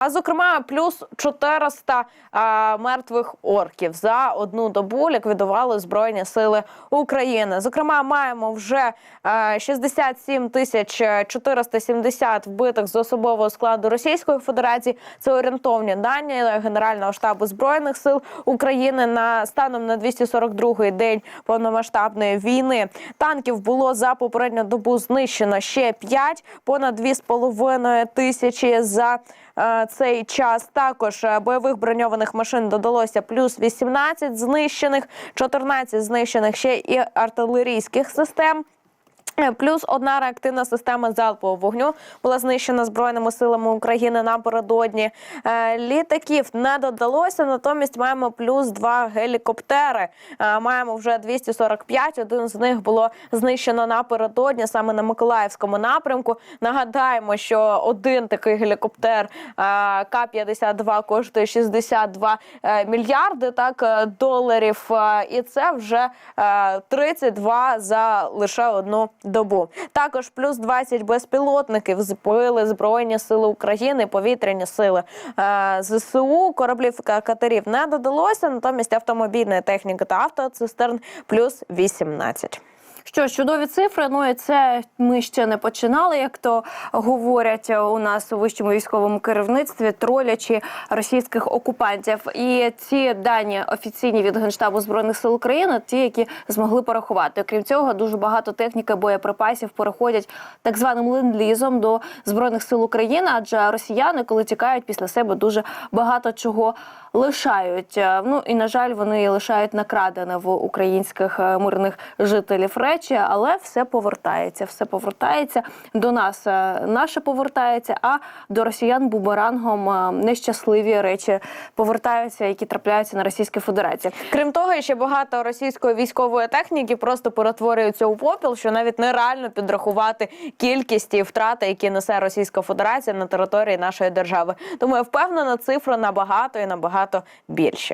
А зокрема, плюс 400 а, мертвих орків за одну добу ліквідували збройні сили України. Зокрема, маємо вже а, 67 тисяч 470 вбитих з особового складу Російської Федерації. Це орієнтовні дані Генерального штабу збройних сил України на станом на 242-й день повномасштабної війни. Танків було за попередню добу знищено ще 5, понад 2,5 тисячі за цей час. Також е, бойових броньованих машин додалося плюс 18 знищених, 14 знищених ще і артилерійських систем. Плюс одна реактивна система залпового вогню була знищена збройними силами України напередодні. Е, Літаків не додалося, натомість маємо плюс два гелікоптери. Е, Маємо вже 245, Один з них було знищено напередодні, саме на Миколаївському напрямку. Нагадаємо, що один такий гелікоптер е, К-52 коштує 62 е, мільярди так доларів. І це вже е, 32 за лише одну добу. Також плюс 20 безпілотників збили збройні сили України, повітряні сили Е, ЗСУ. Кораблів катерів не додалося. Натомість автомобільної техніки та автоцистерн плюс 18. Що ж, чудові цифри. Ну і це ми ще не починали, як то говорять у нас у вищому військовому керівництві, тролячі російських окупантів. І ці дані офіційні від генштабу збройних сил України, ті, які змогли порахувати. Окрім цього, дуже багато техніки боєприпасів переходять так званим ленд-лізом до збройних сил України, адже росіяни, коли тікають після себе, дуже багато чого лишають. Е, Ну і на жаль, вони лишають накрадене в українських е, мирних жителів речі, але все повертається. Все повертається до нас. е, Наше повертається, а до росіян буберангом е, нещасливі речі повертаються, які трапляються на Російській Федерації. Крім того, ще багато російської військової техніки просто перетворюються у попіл, що навіть нереально підрахувати кількість і втрати, які несе Російська Федерація на території нашої держави. Тому я впевнена, цифри набагато і набагато більше.